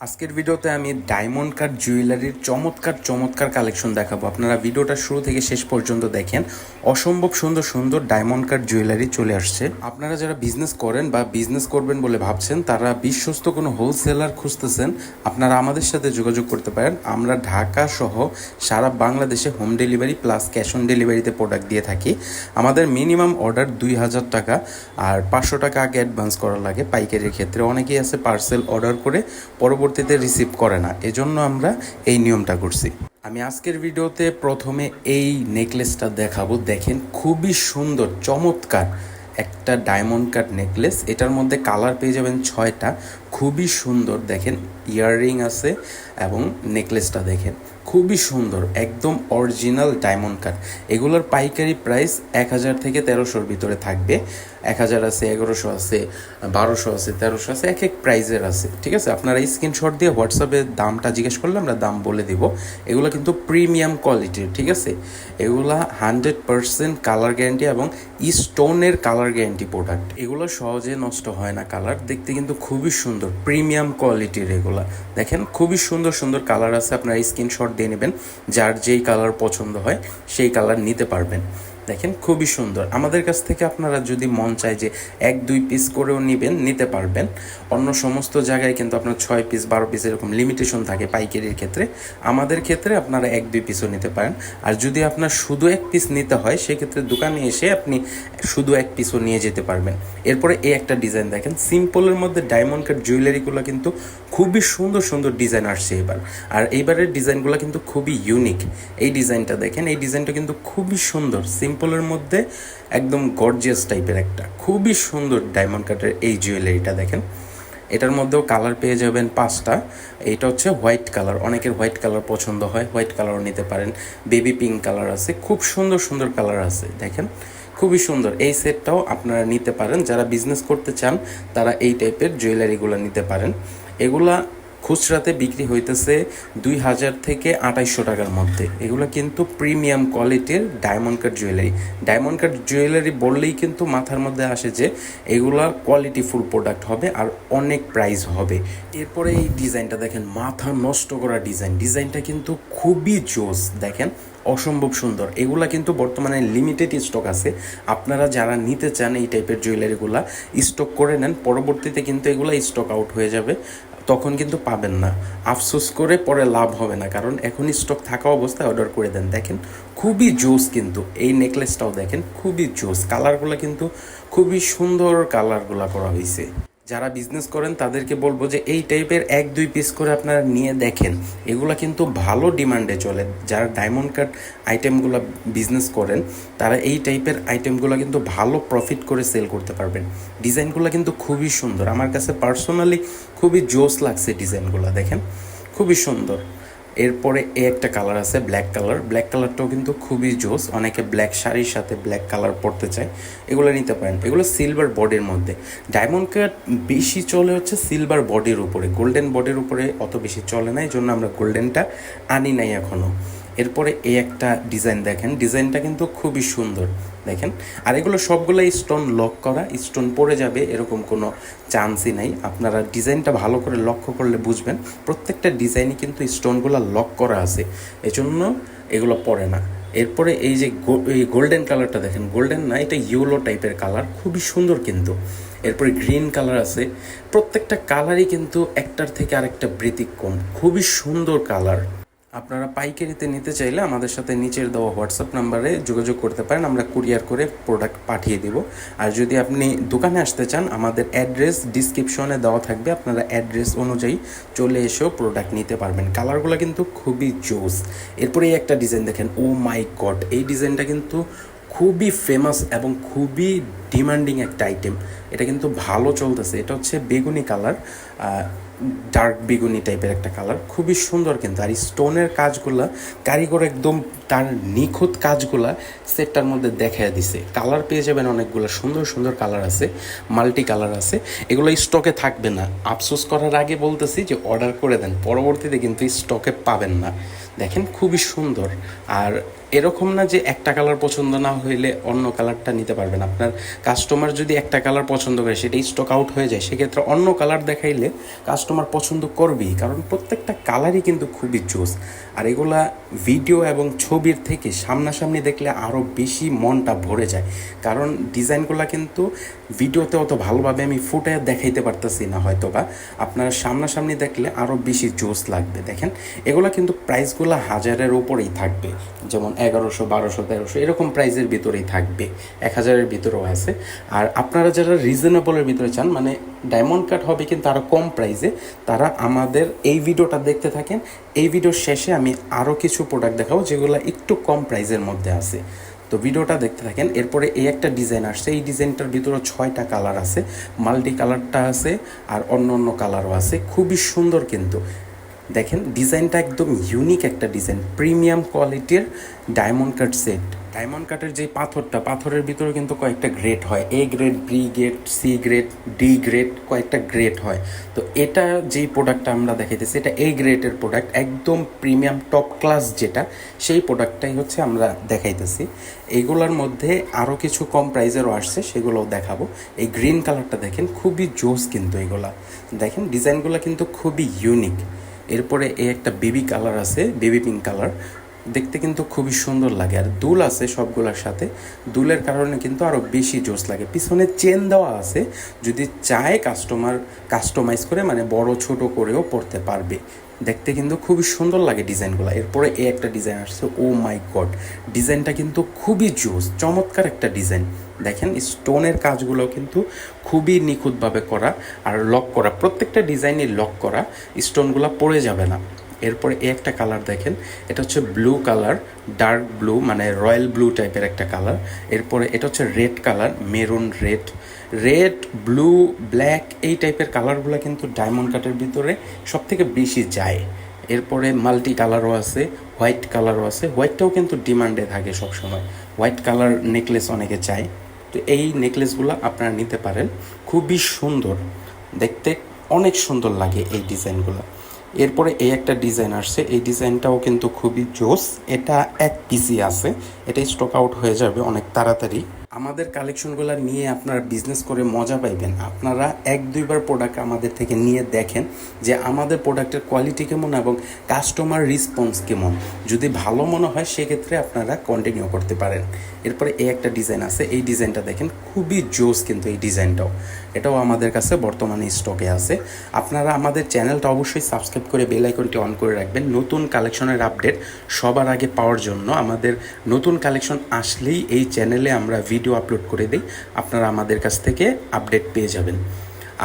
আজকের ভিডিওতে আমি ডায়মন্ড কাট জুয়েলারির চমৎকার চমৎকার কালেকশন দেখাবো। আপনারা ভিডিওটা শুরু থেকে শেষ পর্যন্ত দেখেন। অসম্ভব সুন্দর সুন্দর ডায়মন্ড কাট জুয়েলারি চলে আসছে। আপনারা যারা বিজনেস করেন বা বিজনেস করবেন বলে ভাবছেন, তারা বিশ্বস্ত কোনো হোলসেলার খুঁজতেছেন, আপনারা আমাদের সাথে যোগাযোগ করতে পারেন। আমরা ঢাকা সহ সারা বাংলাদেশে home delivery plus cash on ডেলিভারিতে প্রোডাক্ট দিয়ে থাকি। আমাদের মিনিমাম অর্ডার দুই হাজার টাকা আর পাঁচশো টাকা আগে অ্যাডভান্স করা লাগে পাইকারির ক্ষেত্রে। অনেকেই আছে পার্সেল অর্ডার করে পরবর্তীতে রিসিভ করে না। এজন্য আমরা এই নিয়মটা করছি। আমি আজকের ভিডিওতে প্রথমে এই নেকলেসটা দেখাবো। দেখেন, খুবই সুন্দর, চমৎকার একটা ডায়মন্ড কাট নেকলেস এটার মধ্যে কালার পেয়ে যাবেন ছয়টা। খুবই সুন্দর, দেখেন ইয়াররিং আছে এবং নেকলেসটা দেখেন। খুবই সুন্দর, একদম অরিজিনাল ডায়মন্ড কাট এগুলোর পাইকারি প্রাইস এক হাজার থেকে তেরোশোর ভিতরে থাকবে। এক হাজার আছে, এগারোশো আছে, বারোশো আছে, তেরোশো আছে, এক এক প্রাইজের আছে, ঠিক আছে? আপনারা স্ক্রিনশট দিয়ে হোয়াটসঅ্যাপে দামটা জিজ্ঞেস করলে আমরা দাম বলে দিব। এগুলো কিন্তু প্রিমিয়াম কোয়ালিটির ঠিক আছে? এগুলা হান্ড্রেড পার্সেন্ট কালার গ্যারান্টি এবং স্টোনের কালার গ্যারান্টি প্রোডাক্ট এগুলো সহজে নষ্ট হয় না কালার দেখতে কিন্তু খুবই সুন্দর প্রিমিয়াম কোয়ালিটির এগুলা। দেখেন, খুবই সুন্দর সুন্দর কালার আছে, আপনারা স্ক্রিনশট দিয়ে নেবেন যার যেই কালার পছন্দ হয় সেই কালার নিতে পারবেন। দেখেন, খুবই সুন্দর। আমাদের কাছ থেকে আপনারা যদি মন চায় যে এক, দুই পিস করেও নেবেন, নিতে পারবেন। অন্য সমস্ত জায়গায় কিন্তু আপনার ছয় পিস বারো পিস এরকম লিমিটেশন থাকে পাইকারির ক্ষেত্রে। আমাদের ক্ষেত্রে আপনারা এক, দুই পিসও নিতে পারেন। আর যদি আপনার শুধু এক পিস নিতে হয়, সেক্ষেত্রে দোকানে এসে আপনি শুধু এক পিসও নিয়ে যেতে পারবেন। এরপরে এই একটা ডিজাইন দেখেন। সিম্পলের মধ্যে ডায়মন্ড কাট জুয়েলারিগুলো কিন্তু খুবই সুন্দর সুন্দর ডিজাইন আসছে এবার। আর এইবারের ডিজাইনগুলো কিন্তু খুবই ইউনিক এই ডিজাইনটা দেখেন, এই ডিজাইনটা কিন্তু খুবই সুন্দর। সিম্পলের মধ্যে একদম গর্জিয়াস টাইপের একটা। খুবই সুন্দর ডায়মন্ড কাটের এই জুয়েলারিটা দেখেন। এটার মধ্যেও কালার পেয়ে যাবেন পাঁচটা। এটা হচ্ছে হোয়াইট কালার অনেকের হোয়াইট কালার পছন্দ হয় হোয়াইট কালারও নিতে পারেন। বেবি পিঙ্ক কালার আছে। খুব সুন্দর সুন্দর কালার আছে, দেখেন। খুবই সুন্দর। এই সেটটাও আপনারা নিতে পারেন। যারা বিজনেস করতে চান, তারা এই টাইপের জুয়েলারিগুলো নিতে পারেন। এগুলা খুচরাতে বিক্রি হইতেছে দুই হাজার থেকে আঠাইশশো টাকার মধ্যে। এগুলো কিন্তু প্রিমিয়াম কোয়ালিটির diamond cut jewellery. Diamond cut jewellery বললেই কিন্তু মাথার মধ্যে আসে যে এগুলার কোয়ালিটি ফুল প্রোডাক্ট হবে আর অনেক প্রাইস হবে। এরপরে এই ডিজাইনটা দেখেন, মাথা নষ্ট করা ডিজাইন। ডিজাইনটা কিন্তু খুবই জোস, দেখেন, অসম্ভব সুন্দর। এগুলা কিন্তু বর্তমানে লিমিটেড স্টক আছে। আপনারা যারা নিতে চান এই টাইপের জুয়েলারিগুলা, স্টক করে নেন। পরবর্তীতে কিন্তু এগুলা স্টক আউট হয়ে যাবে। তখন কিন্তু পাবেন না। আফসোস করে পরে লাভ হবে না, কারণ এখন স্টক থাকা অবস্থায় অর্ডার করে দেন। দেখেন, খুবই জোস কিন্তু। এই নেকলেসটাও দেখেন, খুবই জোস। কালারগুলো কিন্তু খুবই সুন্দর কালারগুলো করা হয়েছে যারা বিজনেস করেন, তাদেরকে বলব যে এই টাইপের এক, দুই পিস করে আপনারা নিয়ে দেখেন। এগুলো কিন্তু ভালো ডিমান্ডে চলে। যারা ডায়মন্ড কাট আইটেমগুলো বিজনেস করেন, তারা এই টাইপের আইটেমগুলো কিন্তু ভালো প্রফিট করে সেল করতে পারবেন। ডিজাইনগুলো কিন্তু খুবই সুন্দর। আমার কাছে পার্সোনালি খুবই জোস লাগছে ডিজাইনগুলো দেখেন? খুবই সুন্দর। এরপরে এ একটা কালার আছে ব্ল্যাক কালার ব্ল্যাক কালারটাও কিন্তু খুবই জোস। অনেকে ব্ল্যাক শাড়ির সাথে ব্ল্যাক কালার পরতে চায়। এগুলো নিতে পারেন। এগুলো সিলভার বডির মধ্যে। ডায়মন্ড কাট বেশি চলে হচ্ছে সিলভার বডির উপরে। গোল্ডেন বডির উপরে অত বেশি চলে না। এই জন্য আমরা গোল্ডেনটা আনি নাই এখনও এরপরে এই একটা ডিজাইন দেখেন। ডিজাইনটা কিন্তু খুবই সুন্দর, দেখেন। আর এগুলো সবগুলো স্টোন লক করা স্টোন পড়ে যাবে, এরকম কোনো চান্সই নাই। আপনারা ডিজাইনটা ভালো করে লক্ষ্য করলে বুঝবেন। প্রত্যেকটা ডিজাইনই কিন্তু স্টোনগুলো লক করা আছে। এজন্য এগুলো পড়ে না। এরপরে এই যে এই গোল্ডেন কালারটা দেখেন। গোল্ডেন না, এটা ইয়েলো টাইপের কালার খুবই সুন্দর কিন্তু। এরপরে গ্রিন কালার আছে। প্রত্যেকটা কালারই কিন্তু একটার থেকে আরেকটা ব্যতিক্রম। খুবই সুন্দর কালার আপনারা পাইকারিতে নিতে চাইলে আমাদের সাথে নিচের দেওয়া হোয়াটসঅ্যাপ নাম্বারে যোগাযোগ করতে পারেন। আমরা কুরিয়ার করে প্রোডাক্ট পাঠিয়ে দেব। আর যদি আপনি দোকানে আসতে চান, আমাদের অ্যাড্রেস ডিসক্রিপশনে দেওয়া থাকবে। আপনারা অ্যাড্রেস অনুযায়ী চলে এসেও প্রোডাক্ট নিতে পারবেন। কালারগুলো কিন্তু খুবই জোস। এরপরে একটা ডিজাইন দেখেন। ও মাই গড এই ডিজাইনটা কিন্তু খুবই ফেমাস এবং খুবই ডিমান্ডিং একটা আইটেম এটা কিন্তু ভালো চলতেছে। এটা হচ্ছে বেগুনি কালার ডার্ক বেগুনি টাইপের একটা কালার খুবই সুন্দর কিন্তু, আর স্টোনের কাজগুলা, কারিগর একদম তার নিখুঁত কাজগুলা সেটটার মধ্যে দেখা দিছে। কালার পেয়ে যাবেন অনেকগুলো, সুন্দর সুন্দর কালার আছে মাল্টি কালার আছে। এগুলো স্টকে থাকবে না। আফসোস করার আগে বলতেছি যে অর্ডার করে দেন, পরবর্তীতে কিন্তু স্টকে পাবেন না। দেখেন, খুবই সুন্দর। আর এরকম না যে একটা কালার পছন্দ না হইলে অন্য কালারটা নিতে পারবেন। আপনার কাস্টমার যদি একটা কালার পছন্দ করে সেটা স্টক আউট হয়ে যায়। সেক্ষেত্রে অন্য কালার দেখাইলে কাস্টমার পছন্দ করবেই। কারণ প্রত্যেকটা কালারই কিন্তু খুবই জোস আর এগুলা ভিডিও এবং ছবির থেকে সামনাসামনি দেখলে আরও বেশি মনটা ভরে যায়। কারণ ডিজাইনগুলো কিন্তু ভিডিওতে অত ভালোভাবে আমি ফুটে দেখাইতে পারতেছি না হয়তো বা আপনারা সামনাসামনি দেখলে আরও বেশি জোস লাগবে, দেখেন। এগুলো কিন্তু প্রাইসগুলো হাজারের উপরেই থাকবে। যেমন এগারোশো, বারোশো, তেরোশো, এরকম প্রাইসের ভিতরেই থাকবে। এক হাজারের ভিতরেও আছে। আর আপনারা যারা রিজনেবলের ভিতরে চান মানে ডায়মন্ড কাট হবে কিন্তু আরও কম প্রাইসে, তারা আমাদের এই ভিডিওটা দেখতে থাকেন। এই ভিডিওর শেষে আমি আরও কিছু প্রোডাক্ট দেখাবো, যেগুলো একটু কম প্রাইসের মধ্যে আছে। তো ভিডিওটা দেখতে থাকেন, এরপরে এই একটা ডিজাইন আসছে। এই ডিজাইনটার ভিতরে ছয়টা কালার আছে, মাল্টি কালারটা আছে আর অন্য অন্য কালারও আছে। খুবই সুন্দর কিন্তু। দেখেন, ডিজাইনটা একদম ইউনিক একটা ডিজাইন প্রিমিয়াম কোয়ালিটির ডায়মন্ড কাট সেট ডায়মন্ড কাটের যে পাথরটা, পাথরের ভিতরে কিন্তু কয়েকটা গ্রেড হয়। A grade B grade C grade D grade কয়েকটা গ্রেড হয়। তো এটা যেই প্রোডাক্টটা আমরা দেখাইতেছি, এটা এ গ্রেডের প্রোডাক্ট একদম প্রিমিয়াম টপ ক্লাস যেটা, সেই প্রোডাক্টটাই হচ্ছে আমরা দেখাইতেছি। এইগুলোর মধ্যে আরও কিছু কম প্রাইজেরও আসছে, সেগুলোও দেখাবো। এই গ্রিন কালারটা দেখেন, খুবই জোস কিন্তু এগুলা। দেখেন ডিজাইনগুলো কিন্তু খুবই ইউনিক এরপরে এই একটা বেবি কালার আছে বেবি পিঙ্ক কালার। দেখতে কিন্তু খুবই সুন্দর লাগে। আর দুল আছে সবগুলোর সাথে। দুলের কারণে কিন্তু আরও বেশি জোস লাগে। পিছনে চেন দেওয়া আছে। যদি চায় কাস্টমার কাস্টমাইজ করে মানে বড় ছোট করেও পড়তে পারবে। দেখতে কিন্তু খুবই সুন্দর লাগে ডিজাইনগুলো। এরপরে এই একটা ডিজাইন আসছে, ও মাই গড! ডিজাইনটা কিন্তু খুবই জোস, চমৎকার একটা ডিজাইন। দেখেন, স্টোনের কাজগুলো কিন্তু খুবই নিখুঁতভাবে করা আর লক করা। প্রত্যেকটা ডিজাইনই লক করা, স্টোনগুলো পড়ে যাবে না। এরপরে এই একটা কালার দেখেন, এটা হচ্ছে ব্লু কালার, ডার্ক ব্লু মানে রয়্যাল ব্লু টাইপের একটা কালার। এরপরে এটা হচ্ছে red colour, maroon red. Red, blue, black এই টাইপের কালারগুলো কিন্তু ডায়মন্ড কাটের ভিতরে সব থেকে বেশি যায়। এরপরে মাল্টি কালারও আছে, হোয়াইট কালারও আছে, হোয়াইটটাও কিন্তু ডিমান্ডে থাকে সবসময়। হোয়াইট কালার নেকলেস অনেকে চায়। তো এই নেকলেসগুলো আপনারা নিতে পারেন। খুবই সুন্দর, দেখতে অনেক সুন্দর লাগে এই ডিজাইনগুলো। এরপরে এই একটা ডিজাইন আসছে। এই ডিজাইনটাও কিন্তু খুবই জোস। এটা এক পিসি আছে। এটা স্টক আউট হয়ে যাবে অনেক তাড়াতাড়ি। আমাদের কালেকশনগুলো নিয়ে আপনারা বিজনেস করে মজা পাইবেন। আপনারা এক, দুইবার প্রোডাক্ট আমাদের থেকে নিয়ে দেখেন যে আমাদের প্রোডাক্টের কোয়ালিটি কেমন এবং কাস্টমার রেসপন্স কেমন। যদি ভালো মনে হয়, সেক্ষেত্রে আপনারা কন্টিনিউ করতে পারেন। এরপরে এই একটা ডিজাইন আছে, এই ডিজাইনটা দেখেন, খুবই জোস কিন্তু এই ডিজাইনটাও এটাও আমাদের কাছে বর্তমানে স্টকে আছে। আপনারা আমাদের চ্যানেলটা অবশ্যই সাবস্ক্রাইব করে বেল আইকনটি অন করে রাখবেন। নতুন কালেকশনের আপডেট সবার আগে পাওয়ার জন্য আমাদের নতুন কালেকশন আসলেই এই চ্যানেলে আমরা ভিডিও আপলোড করে দিই, আপনারা আমাদের কাছ থেকে আপডেট পেয়ে যাবেন।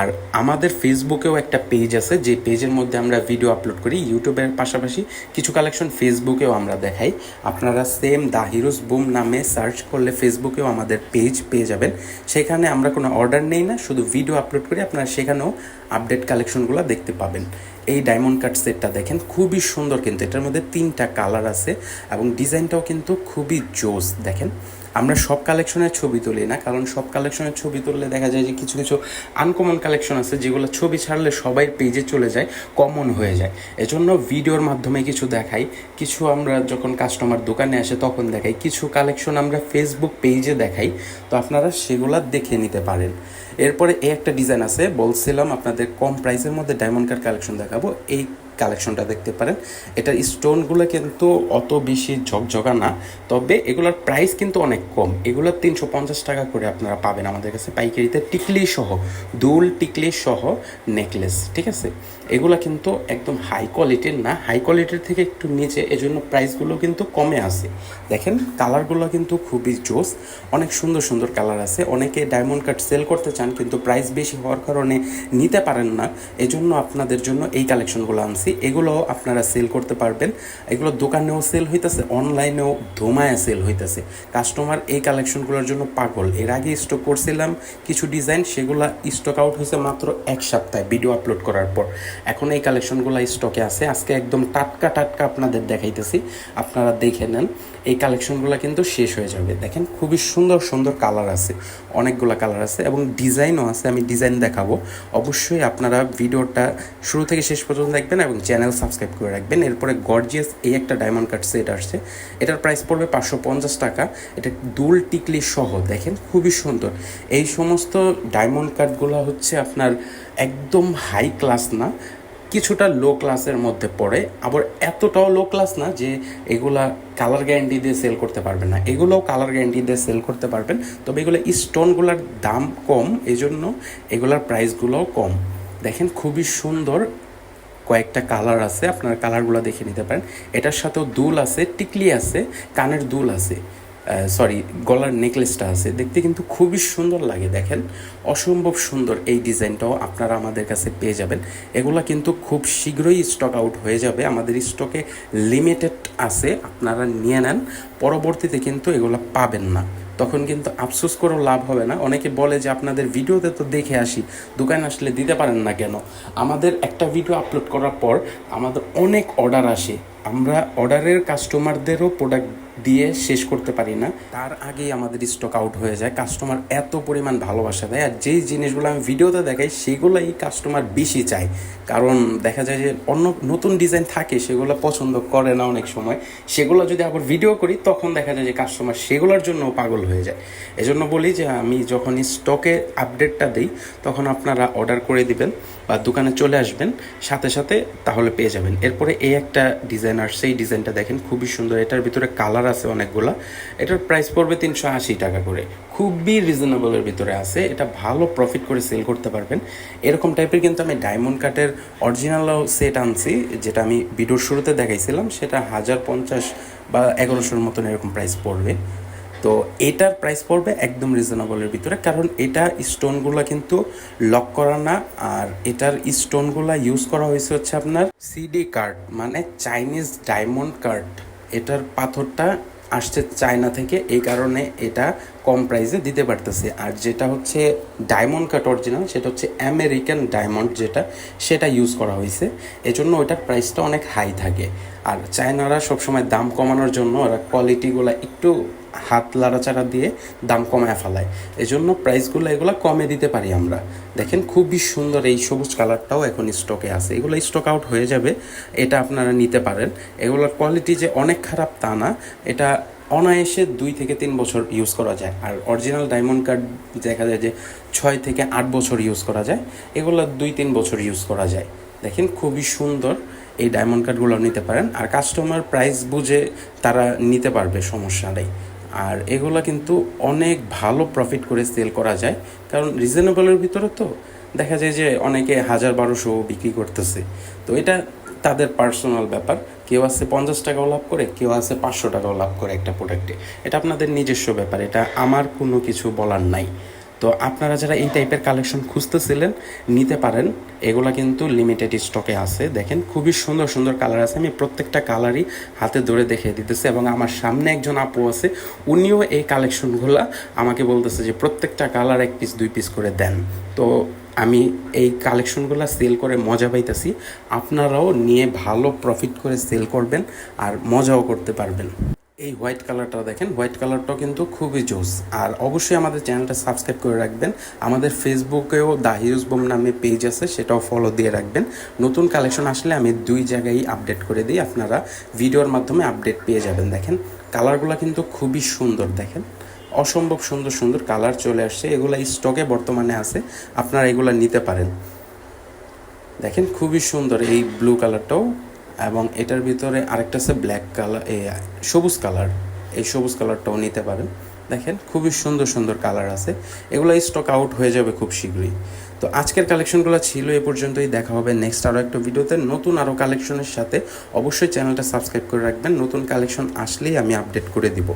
আর আমাদের ফেসবুকেও একটা পেজ আছে, যে পেজের মধ্যে আমরা ভিডিও আপলোড করি ইউটিউবের পাশাপাশি কিছু কালেকশন ফেসবুকেও আমরা দেখাই। আপনারা সেম দ্য হিরোজ বুম নামে সার্চ করলে ফেসবুকেও আমাদের পেজ পেয়ে যাবেন। সেখানে আমরা কোনো অর্ডার নেই না, শুধু ভিডিও আপলোড করি, আপনারা সেখানেও আপডেট কালেকশনগুলো দেখতে পাবেন। এই ডায়মন্ড কাট সেটটা দেখেন, খুবই সুন্দর কিন্তু, এটার মধ্যে তিনটা কালার আছে এবং ডিজাইনটাও কিন্তু খুবই জোস, দেখেন। আমরা সব কালেকশনের ছবি তুলি না, কারণ সব কালেকশনের ছবি তুললে দেখা যায় যে কিছু কিছু আনকমন কালেকশন আছে যেগুলো ছবি ছাড়লে সবাই পেজে চলে যায় কমন হয়ে যায়। এজন্য ভিডিওর মাধ্যমে কিছু দেখাই, কিছু আমরা যখন কাস্টমার দোকানে আসে তখন দেখাই, কিছু কালেকশন আমরা ফেসবুক পেজে দেখাই, তো আপনারা সেগুলো দেখে নিতে পারেন। এরপরে এই একটা ডিজাইন আছে, বলছিলাম আপনাদের কম প্রাইসের মধ্যে ডায়মন্ড কার কালেকশন দেখাবো, এই কালেকশনটা দেখতে পারেন। এটার স্টোনগুলো কিন্তু অত বেশি ঝকঝকা না, তবে এগুলোর প্রাইস কিন্তু অনেক কম। এগুলো তিনশো পঞ্চাশ টাকা করে আপনারা পাবেন আমাদের কাছে পাইকারিতে টিকলি সহ, দুল টিকলি সহ নেকলেস, ঠিক আছে? এগুলো কিন্তু একদম হাই কোয়ালিটির না হাই কোয়ালিটির থেকে একটু নিচে, এজন্য প্রাইসগুলো কিন্তু কমে আসে দেখেন, কালারগুলো কিন্তু খুবই জোস, অনেক সুন্দর সুন্দর কালার আছে। অনেকে ডায়মন্ড কাট সেল করতে চান, কিন্তু প্রাইস বেশি হওয়ার কারণে নিতে পারেন না। এজন্য আপনাদের জন্য এই কালেকশনগুলো আনছি। এগুলো আপনারা সেল করতে পারবেন। এগুলো দোকানেও সেল হইতেছে অনলাইনেও ধোমায় সেল হইতেছে। কাস্টমার এই কালেকশনগুলোর জন্য পাগল। এর আগে স্টক করছিলাম, কিছু ডিজাইন সেগুলো স্টক আউট হয়েছে মাত্র এক সপ্তাহে ভিডিও আপলোড করার পর। এখন এই কালেকশনগুলো স্টকে আছে। আজকে একদম টাটকা টাটকা আপনাদের দেখাইতেছি। আপনারা দেখে নেন। এই কালেকশনগুলো কিন্তু শেষ হয়ে যাবে। দেখেন, খুবই সুন্দর সুন্দর কালার আছে। অনেকগুলো কালার আছে এবং ডিজাইনও আছে, আমি ডিজাইন দেখাবো। অবশ্যই আপনারা ভিডিওটা শুরু থেকে শেষ পর্যন্ত দেখবেন এবং চ্যানেল সাবস্ক্রাইব করে রাখবেন। এরপরে গর্জিয়াস এই একটা ডায়মন্ড কাট সেট আসছে। এটার প্রাইস পড়বে পাঁচশো পঞ্চাশ টাকা। এটা দুল টিকলি সহ, দেখেন, খুবই সুন্দর। এই সমস্ত ডায়মন্ড কাটগুলো হচ্ছে আপনার একদম হাই ক্লাস না। কিছুটা লো ক্লাসের মধ্যে পড়ে, আবার এতটাও লো ক্লাস না যে এগুলা কালার গ্যারান্টি দিয়ে সেল করতে পারবেন না। এগুলোও কালার গ্যারান্টি দিয়ে সেল করতে পারবেন, তবে এগুলো স্টোনগুলোর দাম কম এই জন্য এগুলার প্রাইসগুলোও কম। দেখেন খুবই সুন্দর কয়েকটা কালার আছে, আপনার কালারগুলো দেখে নিতে পারেন। এটার সাথেও দুল আছে, টিকলি আছে, কানের দুল আছে। সরি গলার নেকলেসটা আছে। দেখতে কিন্তু খুবই সুন্দর লাগে, দেখেন। অসম্ভব সুন্দর এই ডিজাইনটাও আপনারা আমাদের কাছে পেয়ে যাবেন। এগুলা কিন্তু খুব শীঘ্রই স্টক আউট হয়ে যাবে। আমাদের স্টকে লিমিটেড আছে, আপনারা নিয়ে নেন। পরবর্তীতে কিন্তু এগুলো পাবেন না। তখন কিন্তু আফসোস করেও লাভ হবে না। অনেকে বলে যে, আপনাদের ভিডিওতে তো দেখে আসি, দোকানে আসলে দিতে পারেন না কেন? আমাদের একটা ভিডিও আপলোড করার পর আমাদের অনেক অর্ডার আসে। আমরা অর্ডারের কাস্টমারদেরও প্রোডাক্ট দিয়ে শেষ করতে পারি না। তার আগেই আমাদের স্টক আউট হয়ে যায়। কাস্টমার এত পরিমাণ ভালোবাসা দেয় আর যেই জিনিসগুলো আমি ভিডিওতে দেখাই, সেগুলোই কাস্টমার বেশি চায়। কারণ দেখা যায় যে অন্য নতুন ডিজাইন থাকে, সেগুলো পছন্দ করে না অনেক সময়। সেগুলো যদি আবার ভিডিও করি, তখন দেখা যায় যে কাস্টমার সেগুলোর জন্য পাগল হয়ে যায়। এজন্য বলি যে আমি যখন স্টকে আপডেটটা দিই, তখন আপনারা অর্ডার করে দিবেন। বা দোকানে চলে আসবেন, সাথে সাথে তাহলে পেয়ে যাবেন। এরপরে এই একটা ডিজাইন আসছে এই ডিজাইনটা দেখেন, খুবই সুন্দর। এটার ভিতরে কালার আছে অনেকগুলা। এটার প্রাইস পড়বে তিনশো আশি টাকা করে। খুবই রিজনেবলের ভিতরে আছে। এটা ভালো প্রফিট করে সেল করতে পারবেন। এরকম টাইপের কিন্তু আমি ডায়মন্ড কাটের অরিজিনালও সেট আনছি, যেটা আমি ভিডিওর শুরুতে দেখাইছিলাম, সেটা হাজার পঞ্চাশ বা এগারোশোর মতন এরকম প্রাইস পড়বে। তো এটার প্রাইস পড়বে একদম রিজনেবলের ভিতরে, কারণ এটা স্টোনগুলো কিন্তু লক করা না, আর এটার স্টোনগুলো ইউজ করা হয়েছে হচ্ছে আপনার সিডি কার্ড মানে চাইনিজ ডায়মন্ড কার্ড এটার পাথরটা আসছে চায়না থেকে, এই কারণে এটা কম প্রাইসে দিতে পারতেছে। আর যেটা হচ্ছে ডায়মন্ড কাট অরিজিনাল সেটা হচ্ছে আমেরিকান ডায়মন্ড যেটা, সেটা ইউজ করা হয়েছে। এজন্য ওইটার প্রাইসটা অনেক হাই থাকে। আর চায়নারা সবসময় দাম কমানোর জন্য ওরা কোয়ালিটিগুলো একটু হাত লাড়াচাড়া দিয়ে দাম কমায় ফেলায়। এজন্য প্রাইসগুলো এগুলো কমে দিতে পারি আমরা। দেখেন খুবই সুন্দর এই সবুজ কালারটাও এখন স্টকে আছে। এগুলো স্টক আউট হয়ে যাবে, এটা আপনারা নিতে পারেন। এগুলোর কোয়ালিটি যে অনেক খারাপ তা না, এটা অনায়াসে দুই থেকে তিন বছর ইউজ করা যায়। আর অরিজিনাল ডায়মন্ড কার্ড দেখা যায় যে ছয় থেকে আট বছর ইউজ করা যায়। এগুলো দুই তিন বছর ইউজ করা যায়। দেখেন খুবই সুন্দর এই ডায়মন্ড কার্ডগুলো নিতে পারেন। আর কাস্টমার প্রাইস বুঝে তারা নিতে পারবে, সমস্যা নেই। আর এগুলো কিন্তু অনেক ভালো প্রফিট করে সেল করা যায়। কারণ রিজনেবলের ভিতরে তো দেখা যায় যে অনেকে হাজার বারোশো বিক্রি করতেছে। তো এটা তাদের পার্সোনাল ব্যাপার। কেউ আছে পঞ্চাশ টাকাও লাভ করে, কেউ আছে পাঁচশো টাকাও লাভ করে একটা প্রোডাক্টে এটা আপনাদের নিজস্ব ব্যাপার। এটা আমার কোনো কিছু বলার নাই। তো আপনারা যারা এই টাইপের কালেকশন খুঁজতেছিলেন, নিতে পারেন। এগুলা কিন্তু লিমিটেড স্টকে আছে। দেখেন, খুবই সুন্দর সুন্দর কালার আছে। আমি প্রত্যেকটা কালারই হাতে ধরে দেখিয়ে দিতেছি এবং আমার সামনে একজন আপু আছে, উনিও এই কালেকশনগুলো আমাকে বলতেছে যে, প্রত্যেকটা কালার এক পিস দুই পিস করে দেন। তো আমি এই কালেকশনগুলো সেল করে মজা পাইতেছি। আপনারাও নিয়ে ভালো প্রফিট করে সেল করবেন আর মজাও করতে পারবেন। এই হোয়াইট কালারটা দেখেন, হোয়াইট কালারটাও কিন্তু খুবই জোস। আর অবশ্যই আমাদের চ্যানেলটা সাবস্ক্রাইব করে রাখবেন। আমাদের ফেসবুকেও দা হিউজ বোম নামে পেজ আছে, সেটাও ফলো দিয়ে রাখবেন। নতুন কালেকশন আসলে আমি দুই জায়গায় আপডেট করে দিই, আপনারা ভিডিওর মাধ্যমে আপডেট পেয়ে যাবেন। দেখেন কালারগুলো কিন্তু খুবই সুন্দর, দেখেন। অসম্ভব সুন্দর সুন্দর কালার চলে আসছে। এগুলো স্টকে বর্তমানে আছে, আপনারা এগুলো নিতে পারেন। দেখেন, খুবই সুন্দর এই ব্লু কালারটাও এবং এটার ভিতরে আরেকটা আছে ব্ল্যাক কালার সবুজ কালার এই সবুজ কালারটাও নিতে পারেন। দেখেন, খুবই সুন্দর সুন্দর কালার আছে। এগুলো স্টক আউট হয়ে যাবে খুব শীঘ্রই। তো আজকের কালেকশনগুলো ছিল এ পর্যন্তই। দেখা হবে নেক্সট আরও একটা ভিডিওতে। নতুন আরও কালেকশনের সাথে অবশ্যই চ্যানেলটা সাবস্ক্রাইব করে রাখবেন। নতুন কালেকশন আসলেই আমি আপডেট করে দিব।